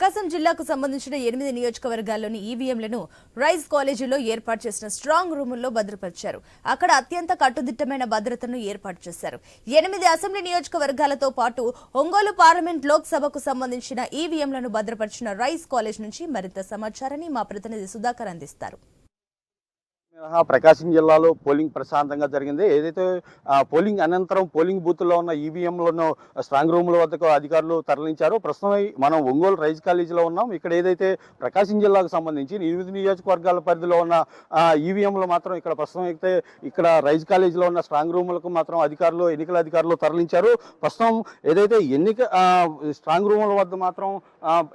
ప్రకాశం జిల్లాకు సంబంధించిన ఎనిమిది నియోజకవర్గాల్లోని ఈవీఎంలను రైస్ కాలేజీలో ఏర్పాటు చేసిన స్ట్రాంగ్ రూముల్లో భద్రపరిచారు. అక్కడ అత్యంత కట్టుదిట్టమైన భద్రతను ఏర్పాటు చేశారు. ఎనిమిది అసెంబ్లీ నియోజకవర్గాలతో పాటు ఒంగోలు పార్లమెంట్ లోక్సభకు సంబంధించిన ఈవీఎంలను భద్రపరిచిన రైస్ కాలేజ్ నుంచి మరింత సమాచారాన్ని మా ప్రతినిధి సుధాకర్ అందిస్తారు. మినహా ప్రకాశం జిల్లాలో పోలింగ్ ప్రశాంతంగా జరిగింది. ఏదైతే పోలింగ్ అనంతరం పోలింగ్ బూత్లో ఉన్న ఈవీఎంలను స్ట్రాంగ్ రూమ్ల వద్దకు అధికారులు తరలించారు. ప్రస్తుతం మనం ఒంగోలు రైజ్ కాలేజీలో ఉన్నాం. ఇక్కడ ఏదైతే ప్రకాశం జిల్లాకు సంబంధించి ఎనిమిది నియోజకవర్గాల పరిధిలో ఉన్న ఈవీఎంలు మాత్రం ఇక్కడ ప్రస్తుతం అయితే ఇక్కడ రైజ్ కాలేజీలో ఉన్న స్ట్రాంగ్ రూములకు మాత్రం అధికారులు ఎన్నికల అధికారులు తరలించారు. ప్రస్తుతం ఏదైతే ఎన్నిక స్ట్రాంగ్ రూముల వద్ద మాత్రం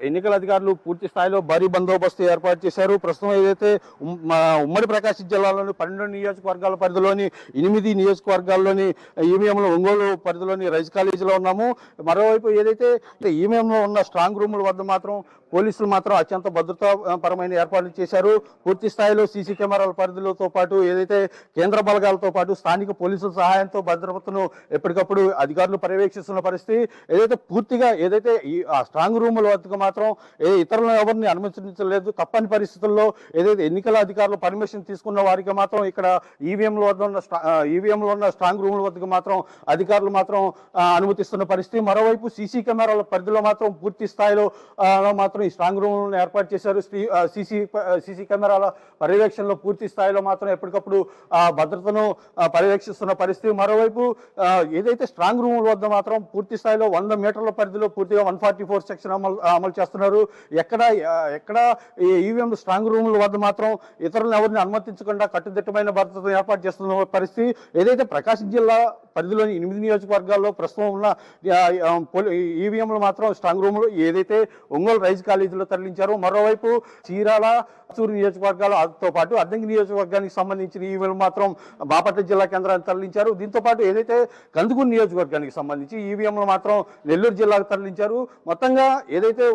ఎన్నికల అధికారులు పూర్తి స్థాయిలో భారీ బందోబస్తు ఏర్పాటు చేశారు. ప్రస్తుతం ఏదైతే మా ఉమ్మడి ప్రకాశం జిల్లాలోని పన్నెండు నియోజకవర్గాల పరిధిలోని ఎనిమిది నియోజకవర్గాల్లోని ఈవీఎంలు ఒంగోలు పరిధిలోని రైస్ కాలేజీలో ఉన్నాము. మరోవైపు ఏదైతే ఈవీఎంలో ఉన్న స్ట్రాంగ్ రూముల వద్ద మాత్రం పోలీసులు మాత్రం అత్యంత భద్రతా పరమైన ఏర్పాట్లు చేశారు. పూర్తి స్థాయిలో సీసీ కెమెరాల పరిధిలోతో పాటు ఏదైతే కేంద్ర బలగాలతో పాటు స్థానిక పోలీసుల సహాయంతో భద్రతను ఎప్పటికప్పుడు అధికారులు పర్యవేక్షిస్తున్న పరిస్థితి ఏదైతే పూర్తిగా ఏదైతే ఈ ఆ స్ట్రాంగ్ రూముల వద్దకు మాత్రం ఏ ఇతరులను ఎవరిని అనుమతించలేదు తప్పని పరిస్థితుల్లో ఏదైతే ఎన్నికల అధికారులు పర్మిషన్ తీసుకున్న వారికి మాత్రం ఇక్కడ ఈవీఎంల వద్ద ఉన్న ఈవీఎంలో ఉన్న స్ట్రాంగ్ రూముల వద్దకు మాత్రం అధికారులు మాత్రం అనుమతిస్తున్న పరిస్థితి. మరోవైపు సీసీ కెమెరాల పరిధిలో మాత్రం పూర్తి స్థాయిలో మాత్రం ఈ స్ట్రాంగ్ రూమ్లను ఏర్పాటు చేశారు. సీసీ సీసీ కెమెరాల పర్యవేక్షణలో పూర్తి స్థాయిలో మాత్రం ఎప్పటికప్పుడు భద్రతను పర్యవేక్షిస్తున్న పరిస్థితి. మరోవైపు ఏదైతే స్ట్రాంగ్ రూముల వద్ద మాత్రం పూర్తి స్థాయిలో వంద మీటర్ల పరిధిలో పూర్తిగా వన్ ఫార్టీ ఫోర్ సెక్షన్ అమలు అమలు చేస్తున్నారు. ఎక్కడ ఎక్కడ ఈవీఎం స్ట్రాంగ్ రూముల వద్ద మాత్రం ఇతరులను ఎవరిని అనుమతించకుండా కట్టుదిట్టమైన భద్రతను ఏర్పాటు చేస్తున్న పరిస్థితి. ఏదైతే ప్రకాశం జిల్లా పరిధిలోని ఎనిమిది నియోజకవర్గాల్లో ప్రస్తుతం ఉన్న ఈవీఎంలు మాత్రం స్ట్రాంగ్ రూములు ఏదైతే ఒంగోలు రైజ్ కాలేజీలో తరలించారు. మరోవైపు చీరాల చిత్తూరు నియోజకవర్గాలతో పాటు అద్దంకి నియోజకవర్గానికి సంబంధించిన ఈవీఎంలు మాత్రం బాపట్ల జిల్లా కేంద్రానికి తరలించారు. దీంతో పాటు ఏదైతే కందుకూరు నియోజకవర్గానికి సంబంధించి ఈవీఎంలు మాత్రం నెల్లూరు జిల్లాకు తరలించారు. మొత్తంగా ఏదైతే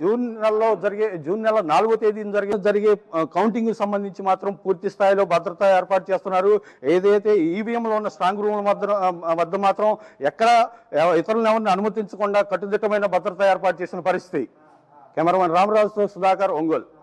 జూన్ నెలలో జరిగే జూన్ నెల నాలుగో తేదీన జరిగే జరిగే కౌంటింగ్ సంబంధించి మాత్రం పూర్తి స్థాయిలో భద్రత ఏర్పాటు చేస్తున్నారు. ఏదైతే ఈవీఎంలో ఉన్న స్ట్రాంగ్ రూమ్ వద్ద వద్ద మాత్రం ఎక్కడ ఇతరులను ఎవరిని అనుమతించకుండా కట్టుదిట్టమైన భద్రత ఏర్పాటు చేసిన పరిస్థితి. కెమెరామెన్ రామరాజుతో సుధాకర్ ఒంగోలు.